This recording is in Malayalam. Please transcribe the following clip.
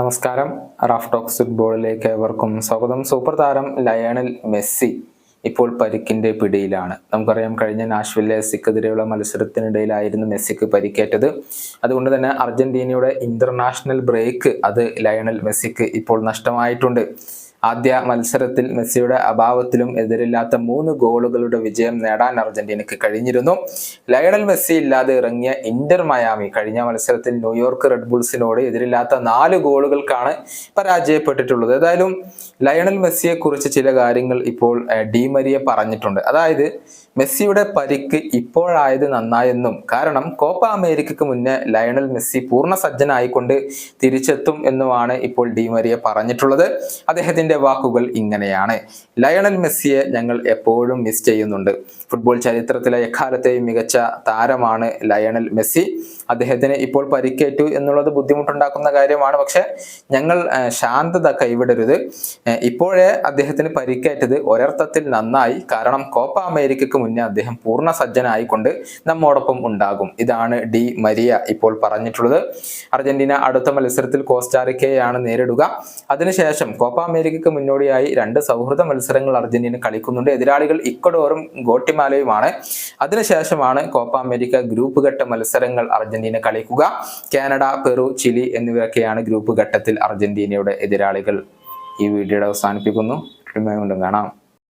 നമസ്കാരം. റാഫ് ടോക്സ് ഫുട്ബോളിലേക്ക് ഏവർക്കും സ്വാഗതം. സൂപ്പർ താരം ലയണൽ മെസ്സി ഇപ്പോൾ പരിക്കിന്റെ പിടിയിലാണ്. നമുക്കറിയാം കഴിഞ്ഞ നാഷ്വില്ലെ മെസ്സിക്കെതിരെയുള്ള മത്സരത്തിനിടയിലായിരുന്നു മെസ്സിക്ക് പരിക്കേറ്റത്. അതുകൊണ്ട് തന്നെ അർജന്റീനയുടെ ഇന്റർനാഷണൽ ബ്രേക്ക് അത് ലയണൽ മെസ്സിക്ക് ഇപ്പോൾ നഷ്ടമായിട്ടുണ്ട്. ആദ്യ മത്സരത്തിൽ മെസ്സിയുടെ അഭാവത്തിലും എതിരില്ലാത്ത മൂന്ന് ഗോളുകളുടെ വിജയം നേടാൻ അർജന്റീനയ്ക്ക് കഴിഞ്ഞിരുന്നു. ലയണൽ മെസ്സി ഇല്ലാതെ ഇറങ്ങിയ ഇന്റർ മയാമി കഴിഞ്ഞ മത്സരത്തിൽ ന്യൂയോർക്ക് റെഡ് ബുൾസിനോട് എതിരില്ലാത്ത നാല് ഗോളുകൾക്കാണ് പരാജയപ്പെട്ടിട്ടുള്ളത്. ഏതായാലും ലയണൽ മെസ്സിയെ കുറിച്ച് ചില കാര്യങ്ങൾ ഇപ്പോൾ ഏഹ്, ഡി മരിയ പറഞ്ഞിട്ടുണ്ട്. അതായത് മെസ്സിയുടെ പരിക്ക് ഇപ്പോഴായത് നന്നായെന്നും കാരണം കോപ്പ അമേരിക്കക്ക് മുന്നേ ലയണൽ മെസ്സി പൂർണ സജ്ജനായിക്കൊണ്ട് തിരിച്ചെത്തും എന്നുമാണ് ഇപ്പോൾ ഡി മരിയ പറഞ്ഞിട്ടുള്ളത്. അദ്ദേഹത്തിന്റെ വാക്കുകൾ ഇങ്ങനെയാണ്. ലയണൽ മെസ്സിയെ ഞങ്ങൾ എപ്പോഴും മിസ് ചെയ്യുന്നുണ്ട്. ഫുട്ബോൾ ചരിത്രത്തിലെ എക്കാലത്തെയും മികച്ച താരമാണ് ലയണൽ മെസ്സി. അദ്ദേഹത്തിന് ഇപ്പോൾ പരിക്കേറ്റു എന്നുള്ളത് ബുദ്ധിമുട്ടുണ്ടാക്കുന്ന കാര്യമാണ്. പക്ഷെ ഞങ്ങൾ ശാന്തത കൈവിടരുത്. ഇപ്പോഴേ അദ്ദേഹത്തിന് പരിക്കേറ്റത് ഒരർത്ഥത്തിൽ നന്നായി. കാരണം കോപ്പ അമേരിക്കയ്ക്ക് മുന്നേ അദ്ദേഹം പൂർണ സജ്ജനായിക്കൊണ്ട് നമ്മോടൊപ്പം ഉണ്ടാകും. ഇതാണ് ഡി മരിയ ഇപ്പോൾ പറഞ്ഞിട്ടുള്ളത്. അർജന്റീന അടുത്ത മത്സരത്തിൽ കോസ്റ്റാറിക്കയെയാണ് നേരിടുക. അതിനുശേഷം കോപ്പ അമേരിക്കയ്ക്ക് മുന്നോടിയായി രണ്ട് സൗഹൃദ മത്സരങ്ങൾ അർജന്റീന കളിക്കുന്നുണ്ട്. എതിരാളികൾ ഇക്വഡോറും ഗോട്ടിമാലയുമാണ്. അതിനുശേഷമാണ് കോപ്പ അമേരിക്ക ഗ്രൂപ്പ് ഘട്ട മത്സരങ്ങൾ അർജന്റീന കളിക്കുക. കാനഡ പെറു ചിലി എന്നിവരൊക്കെയാണ് ഗ്രൂപ്പ് ഘട്ടത്തിൽ അർജന്റീനയുടെ എതിരാളികൾ ഈ വീഡിയോയുടെ അവസാനിപ്പിക്കുന്നു. കാണാം.